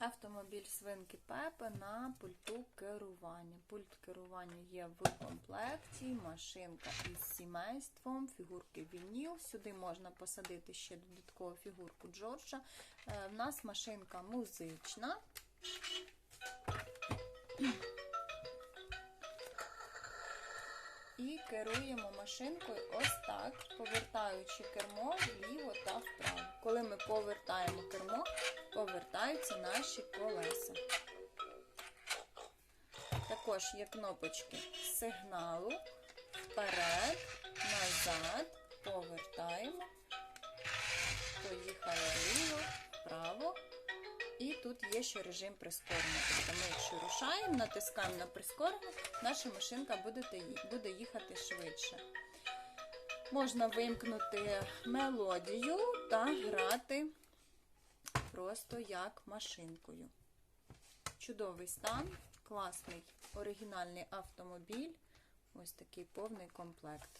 Автомобіль свинки Пепе на пульту керування. Пульт керування є в комплекті, машинка із сімейством, фігурки вініл. Сюди можна посадити ще додаткову фігурку Джорджа. Е, В нас машинка музична. І керуємо машинкою ось так, повертаючи кермо вліво та вправо. Коли ми повертаємо кермо, повертаються наші колеса. Також є кнопочки сигналу, вперед, назад, повертаємо, поїхали вліво, вправо. І тут є ще режим прискорення. Тобто ми, якщо рушаємо, натискаємо на прискорення, наша машинка буде, їхати швидше. Можна вимкнути мелодію та грати просто як машинкою. Чудовий стан, класний оригінальний автомобіль. Ось такий повний комплект.